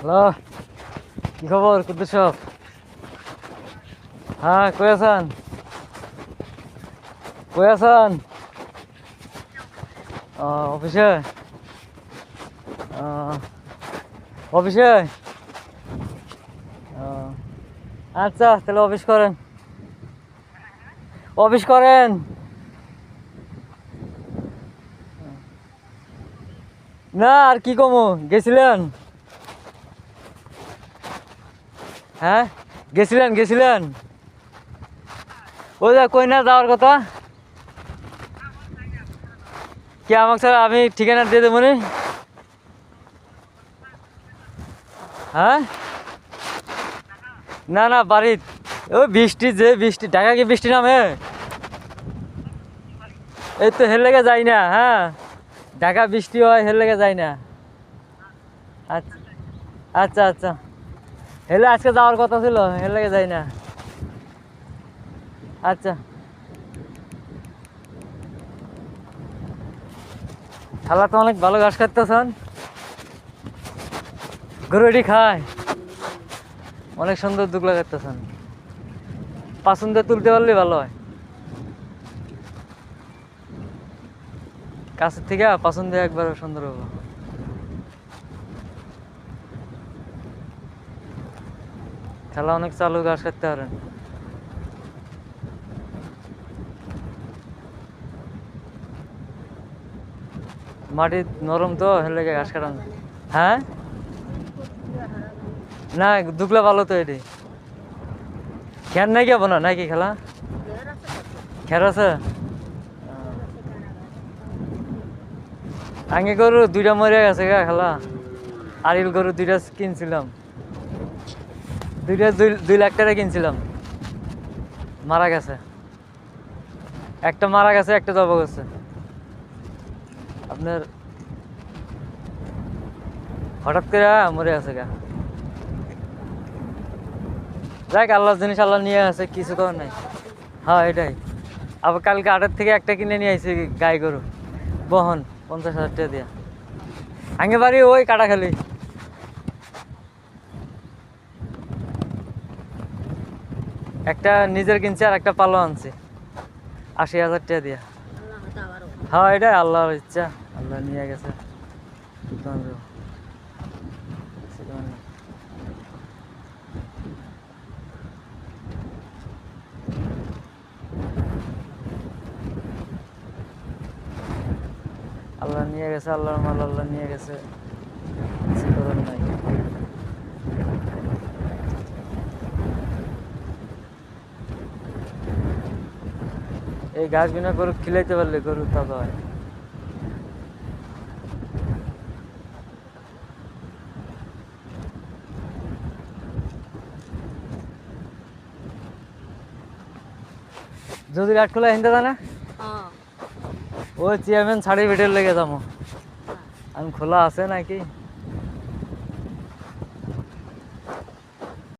Hello, কি খবর কুদ্দুস হ্যাঁ কই আছেন? কই আছেন? অফিসে? অফিসে? আচ্ছা তাহলে অফিস করেন। অফিস করেন। না, আর কি কমু? গেছিলেন? হ্যাঁ? গেছিলেন গেছিলেন? ওই যা কই না যাওয়ার কথা? কি আমাকে স্যার আমি ঠিকানা দিয়ে দেবো নি? হ্যাঁ? না না বাড়ি ওই বৃষ্টি, যে বৃষ্টি, ঢাকা কি বৃষ্টি নামে? এই তো হের লেগে যাই না হ্যাঁ? ঢাকা বৃষ্টি হয়, হের লেগে যাই না। আচ্ছা আচ্ছা আচ্ছা। হেলে আজকে যাওয়ার কথা ছিল হের লেগে যাই না। আচ্ছা। খালা তো অনেক ভালো ঘাস খাইতেছেন গরু এটি খায়। অনেক সুন্দর দুগলা খাইতেছেন পাসন দিয়ে তুলতে পারলে ভালো হয়। কাছের থেকে পাসন দিয়ে একবার সুন্দর হব। খেলা অনেক চালু ঘাস কাটতে পারেন মাটি নরম তো হেলে ঘাস কাটান হ্যাঁ? না দুগলা ভালো তো এটি। খেয়ার নাই কি না নাকি খেলা? খের আছে? আগে গরু দুইটা মরে গেছে গা খেলা। আরিল গরু দুইটা কিনছিলাম। দুইটা দুই লাখ টাকা কিনছিলাম। মারা গেছে। একটা মারা গেছে, একটা জবা গেছে। আপনার হঠাৎ করে মরে গেছে গা। যাক, আল্লাহর জিনিস আল্লাহ নিয়ে আছে, কিছু করার নাই। হ্যাঁ এটাই। আবার কালকে আটের থেকে একটা কিনে নিয়ে আইছি গাই গরু। বহন, পঞ্চাশ হাজার টাকা দিয়া। আগে বাড়ি ওই কাটা একটা নিজের কিনছে আর একটা পালো আনছে। আশি হাজার টাকা দিয়া। হ্যাঁ এটাই আল্লাহর ইচ্ছা। আল্লাহ নিয়ে গেছে। আল্লাহ নিয়ে গেছে, আল্লাহর মাল আল্লাহ নিয়ে গেছে কিছু করার নাই এই বিনা গরু খিলাইতে পারলে গরু তাজা হয় যদি গাছ খোলা হিন্দা জানা ও চেয়ারম্যান ছাড়ি বেটের লেগে যাব। আমি খোলা আছে নাকি?